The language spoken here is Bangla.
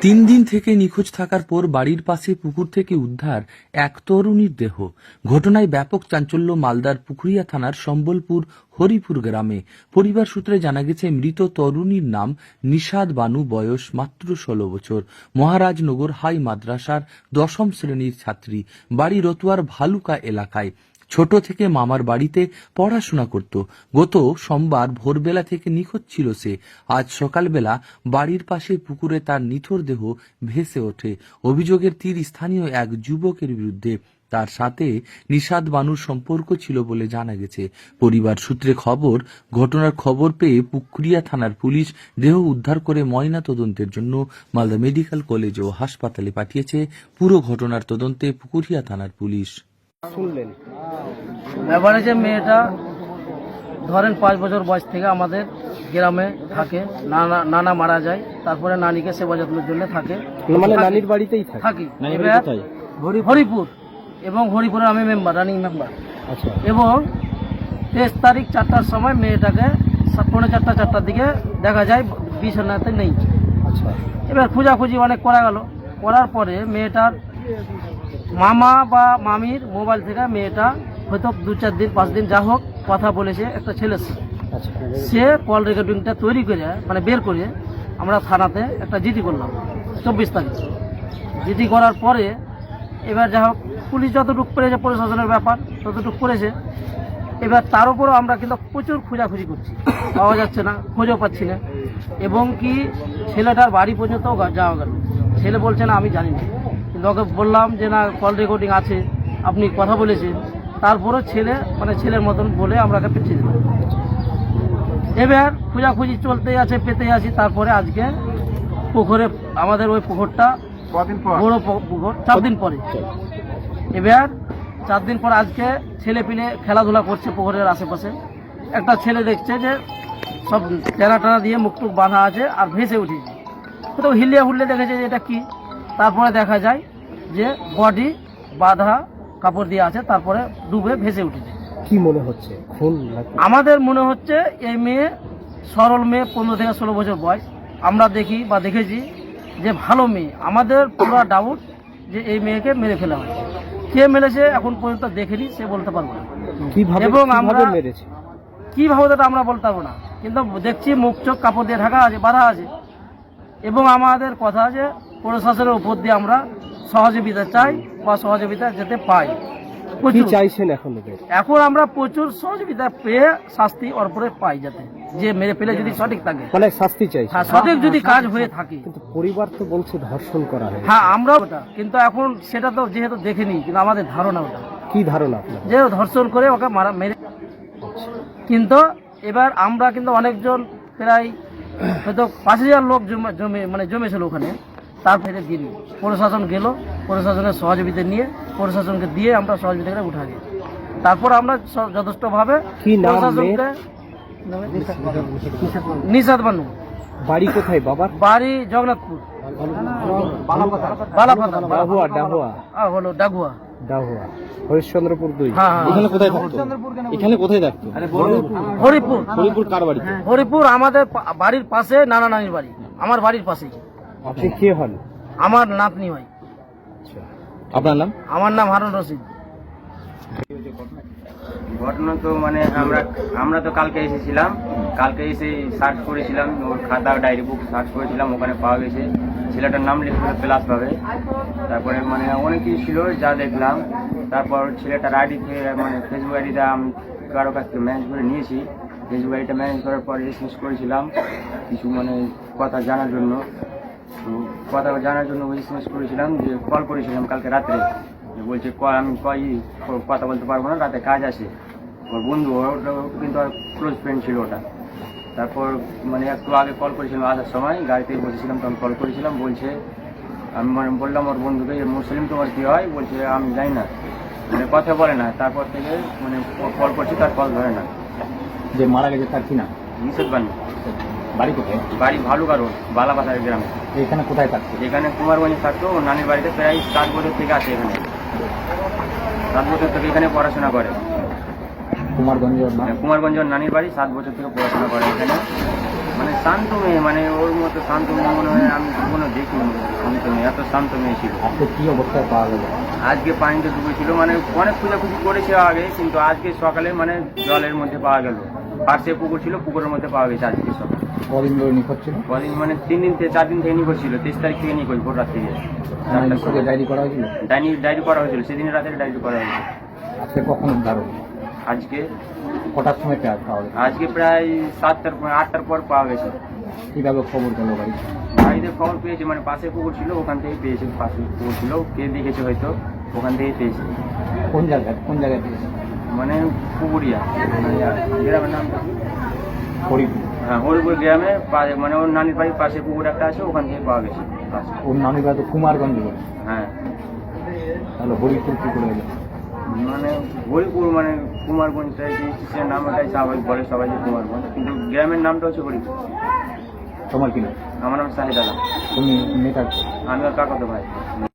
তিন দিন থেকে নিখোঁজ থাকার পর বাড়ির পাশে পুকুর থেকে উদ্ধার এক তরুণীর দেহ। ঘটনায় ব্যাপক চাঞ্চল্য মালদার পুকুরিয়া থানার সম্বলপুর হরিপুর গ্রামে। পরিবার সূত্রে জানা গেছে, মৃত তরুণীর নাম নিষাদ বানু, বয়স মাত্র ষোলো বছর। মহারাজনগর হাই মাদ্রাসার দশম শ্রেণির ছাত্রী। বাড়ি রতুয়ার ভালুকা এলাকায়। ছোট থেকে মামার বাড়িতে পড়াশোনা করত। গত সোমবার ভোরবেলা থেকে নিখোঁজ ছিল সে। আজ সকালবেলা বাড়ির পাশে পুকুরে তার নিথর দেহ ভেসে ওঠে। অভিযোগের তীর স্থানীয় এক যুবকের বিরুদ্ধে। তার সাথে নিষাদ বানুর সম্পর্ক ছিল বলে জানা গেছে। পরিবার সূত্রে খবর, ঘটনার খবর পেয়ে পুকুরিয়া থানার পুলিশ দেহ উদ্ধার করে ময়না তদন্তের জন্য মালদা মেডিকেল কলেজ ও হাসপাতালে পাঠিয়েছে। পুরো ঘটনার তদন্তে পুকুরিয়া থানার পুলিশ। শুনলেন। ব্যাপারে যে মেয়েটা ধরেন পাঁচ বছর বয়স থেকে আমাদের গ্রামে থাকে নানা নানা মারা যায় তারপরে নানিকে সেবা যত্নের জন্য থাকে। মানে নানির বাড়িতেই থাকি? এবার হরি- হরিপুর। এবং হরিপুরে আমি মেম্বার রানিং মেম্বার আচ্ছা। এবং তেইশ তারিখ চারটার সময় মেয়েটাকে সা- পৌনে চারটা চারটার দিকে দেখা যায় বিছানাতে নেই। আচ্ছা। এবার খোঁজাখুঁজি অনেক করা গেল। করার পরে মেয়েটার মামা বা মামির মোবাইল থেকে মেয়েটা হয়তো দু চার দিন পাঁচ দিন যা হোক কথা বলেছে একটা ছেলের সাথে। আচ্ছা। সে কল রেকর্ডিংটা তৈরি করে মানে বের করে আমরা থানাতে একটা জিডি করলাম চব্বিশ তারিখ। জিডি করার পরে এবার যা হোক পুলিশ যতটুকু করেছে প্রশাসনের ব্যাপার ততটুকু করেছে। এবার তার উপরও আমরা কিন্তু প্রচুর খোঁজাখুঁজি করছি। পাওয়া যাচ্ছে না খোঁজও পাচ্ছি না। এবং কি ছেলেটার বাড়ি পর্যন্ত যাওয়া গেল। ছেলে বলছে না আমি জানি না। ওকে বললাম যে না কল রেকর্ডিং আছে আপনি কথা বলেছেন। তারপরেও ছেলে মানে ছেলের মতন বলে আমরাকে পিছিয়ে দিলাম। এবার খোঁজাখুঁজি চলতে আছে পেতে আছি তারপরে আজকে পুকুরে আমাদের ওই পুকুরটা বড় পুকুর চার দিন পরে। এবার চার দিন পর আজকে ছেলে পিলে খেলাধুলা করছে পুকুরের আশেপাশে। একটা ছেলে দেখছে যে সব টেনা টানা দিয়ে মুখ টুক বাঁধা আছে আর ভেসে উঠেছে। তো হিলিয়ে হুললে দেখেছে যে এটা কি? তারপরে দেখা যায় যে বডি বাঁধা কাপড় দিয়ে আছে তারপরে ডুবে ভেসে উঠেছে। কি মনে হচ্ছে? খুন আমাদের মনে হচ্ছে এই মেয়ে সরল মেয়ে পনেরো থেকে ষোলো বছর বয়স। আমরা দেখি বা দেখেছি যে ভালো মেয়ে। আমাদের পুরো ডাউট যে এই মেয়েকে মেরে ফেলা হয় কে মেরেছে এখন পর্যন্ত দেখিনি সে বলতে পারব না। এবং আমরা- মেরেছে? কীভাবে ওটা আমরা বলতে পারব না। কিন্তু দেখছি মুখ চোখ কাপড় দিয়ে ঢাকা আছে বাধা আছে। এবং আমাদের কথা আছে প্রশাসনের উপর দিয়ে আমরা সহযোগিতা চাই বা সহযোগিতা যেতে পাই। কি চাইছেন এখন এখন আমরা প্রচুর সহযোগিতা পেয়ে শাস্তি ওর উপরে পাই যাতে যে মেরে ফেলে যদি সঠিক থাকে। মানে শাস্তি চাই হ্যাঁ সঠিক যদি কাজ হয়ে থাকে। কিন্তু পরিবার তো বলছে ধর্ষণ করা হয় হ্যাঁ আমরা ওটা কিন্তু এখন সেটা তো যেহেতু দেখিনি কিন্তু আমাদের ধারণা ওটা। কি ধারণা যে ধর্ষণ করে ওকে মারা মেরে কিন্তু এবার আমরা কিন্তু অনেকজন প্রায় হয়তো পাঁচ হাজার লোক জমে জমে মানে জমেছিল ওখানে। তারপরে দিন প্রশাসন গেল প্রশাসনের সহযোগিতা নিয়ে প্রশাসনকে দিয়ে আমরা সহযোগিতা করে উঠা উঠাই। তারপর আমরা যথেষ্টভাবে প্রশাসনকে নিষাদ বানু। বাড়ি কোথায় বাবার? বাড়ি জগন্নাথপুর। হলো ডাগুয়া। ডাহুয়া। হরিশ্চন্দ্রপুর দুই। হ্যাঁ হ্যাঁ। এখানে কোথায় থাকতো? এখানে কোথায় থাকতো? হরিপুর। হরিপুর কার বাড়িতে? হরিপুর আমাদের বাড়ির পাশে নানা নানির বাড়ি। আমার বাড়ির পাশেই। আপনি কে হন আমার নাতনি হয় আপনার নাম? আমার নাম হারুন রশিদ। ঘটনা তো মানে আমরা আমরা তো কালকে এসেছিলাম। কালকে এসে সার্চ করেছিলাম ওর খাতা ডায়েরি বুক সার্চ করেছিলাম ওখানে পাওয়া গেছে। ছেলেটার নাম লিখে প্লাস পাবে তারপরে মানে অনেক কিছু ছিল যা দেখলাম। তারপর ছেলেটার আইডি মানে ফেসবুক আইডিটা আমি কারও কাছ থেকে ম্যানেজ করে নিয়েছি। ফেসবুক আইডিটা ম্যানেজ করার পর এসএস করেছিলাম কিছু মানে কথা জানার জন্য। তো কথা জানার জন্য এসএমএস করেছিলাম যে কল করেছিলাম কালকে রাত্রে যে বলছে ক আমি কই কথা বলতে পারব না রাতে কাজ আছে। ওর বন্ধু ওটা কিন্তু আর ক্লোজ ফ্রেন্ড ছিল ওটা। তারপর মানে একটু আগে কল করেছিলাম আসার সময় গাড়িতে বসেছিলাম তখন কল করেছিলাম বলছে আমি মানে বললাম ওর বন্ধুকে যে মুসলিম তোমার কী হয়? বলছে আমি জানি না। মানে কথা বলে না তারপর থেকে মানে কল করছি তার কল ধরে না। যে মারা গেছে তার কি না নিষেধ বানি বাড়ি কোথায়? বাড়ি ভালুকা রোড গ্রামে। এখানে কোথায় থাকতো এখানে কুমারগঞ্জে থাকতো ওর নানির বাড়িতে প্রায় সাত বছর থেকে এখানে। সাত বছর থেকে এখানে পড়াশোনা করে। কুমারগঞ্জ কুমারগঞ্জ ওর নানির বাড়ি সাত বছর থেকে পড়াশোনা করে এখানে। মানে শান্ত মেয়ে মানে ওর মতো শান্ত মেয়ে মনে হয় আমি কখনো দেখিনি শান্ত মেয়ে এত শান্ত মেয়ে ছিল। আজকে কি অবস্থায় পাওয়া গেল? আজকে পানিতে ডুবেছিল মানে অনেক খোঁজাখুঁজি করেছে আগে কিন্তু আজকে সকালে মানে জলের মধ্যে পাওয়া গেল। পাশে পুকুর ছিল পুকুরের মধ্যে পাওয়া গেছে আজকে সকালে। কদিন ধরে নিখোঁজ ছিল? কদিন মানে তিন দিন থেকে চার দিন থেকে নিখোঁজ ছিল তেইশ তারিখ থেকে নিখোঁজ ভোর রাত থেকে। মানে নিখোঁজের ডায়েরি করা হয়েছিল? ডায়েরি ডায়েরি করা হয়েছিল সেদিন রাতে ডায়েরি করা হয়েছিল। আজকে কখন উদ্ধার হলো? আজকে? কটার সময় পেয়ে পাওয়া গেল আজকে প্রায় সাতটার পর- আটটার পর পাওয়া গেছে। কীভাবে খবর পেল বাড়ি? বাড়িতে খবর পেয়েছে মানে পাশে পুকুর ছিল ওখান থেকে পেয়েছে পাশে পুকুর ছিল কে দেখেছে হয়তো ওখান থেকে পেয়েছে। কোন জায়গায় কোন জায়গায় পেয়েছে? মানে পুকুরিয়া। মানে গ্রামের নাম হরিপুর হ্যাঁ হরিপুর গ্রামে মানে ওর নানির বাড়ির পাশে পুকুর একটা আছে ওখান থেকে পাওয়া গেছে। ওর নানি বাড়ি তো কুমারগঞ্জ বলে হ্যাঁ। তাহলে হরিপুর কি করে মানে হরিপুর মানে কুমারগঞ্জ সে নাম ওটাই স্বাভাবিক বলে সবাই যে কুমারগঞ্জ। কিন্তু গ্রামের নামটা হচ্ছে হরিপুর। তোমার কি নাম? আমার নাম শাহিদ আলম তুমি নেতার আমি ওর কাকাতো ভাই।